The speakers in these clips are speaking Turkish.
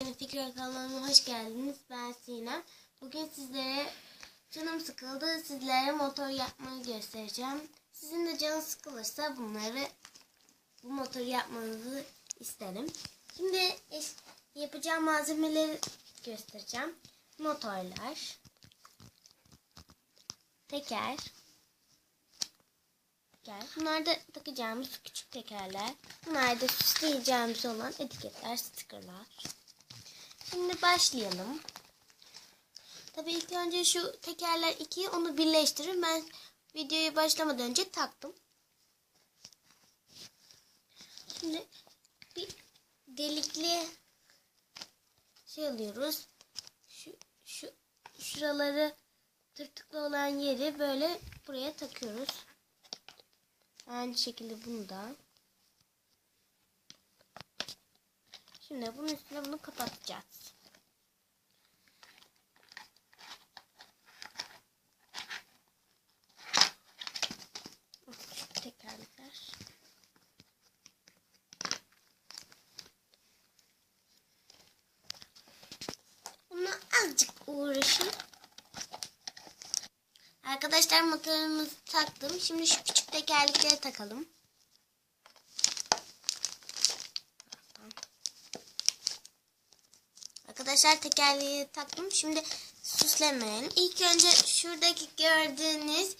Fikir kanalıma hoş geldiniz. Ben Sinem. Bugün sizlere canım sıkıldı. Sizlere motor yapmayı göstereceğim. Sizin de canı sıkılırsa bunları bu motoru yapmanızı isterim. Şimdi yapacağım malzemeleri göstereceğim. Motorlar, teker, teker. Bunlar da takacağımız küçük tekerler. Bunlar da süsleyeceğimiz olan etiketler, stickerlar. Şimdi başlayalım. Tabii ilk önce şu tekerler ikiyi onu birleştirin. Ben videoyu başlamadan önce taktım. Şimdi bir delikli şey alıyoruz. Şu şu şuraları tırtıklı olan yeri böyle buraya takıyoruz. Aynı şekilde bunu da. Şimdi bunun üstüne bunu kapatacağız. Bununla azıcık uğraşın. Arkadaşlar motorumuzu taktım. Şimdi şu küçük tekerlekleri takalım. Arkadaşlar tekerleği taktım. Şimdi süslemeyelim. İlk önce şuradaki gördüğünüz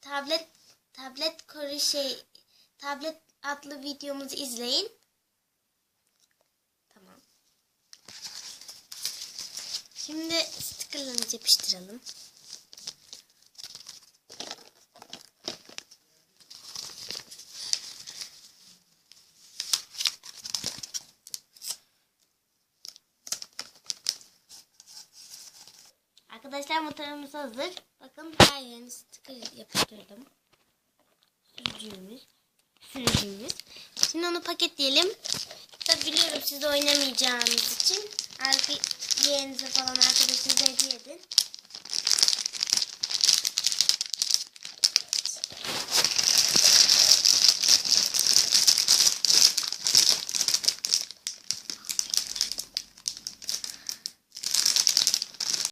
tablet tablet koru şey tablet adlı videomuzu izleyin. Tamam. Şimdi stickerlarımızı yapıştıralım. Arkadaşlar motorumuz hazır. Bakın her yerine sticker yapıştırdım. Sürücüğümüz. Sürücüğümüz. Şimdi onu paketleyelim. Tabi biliyorum siz oynamayacağınız için arka yeğenize falan arkadaşınıza hediye edin.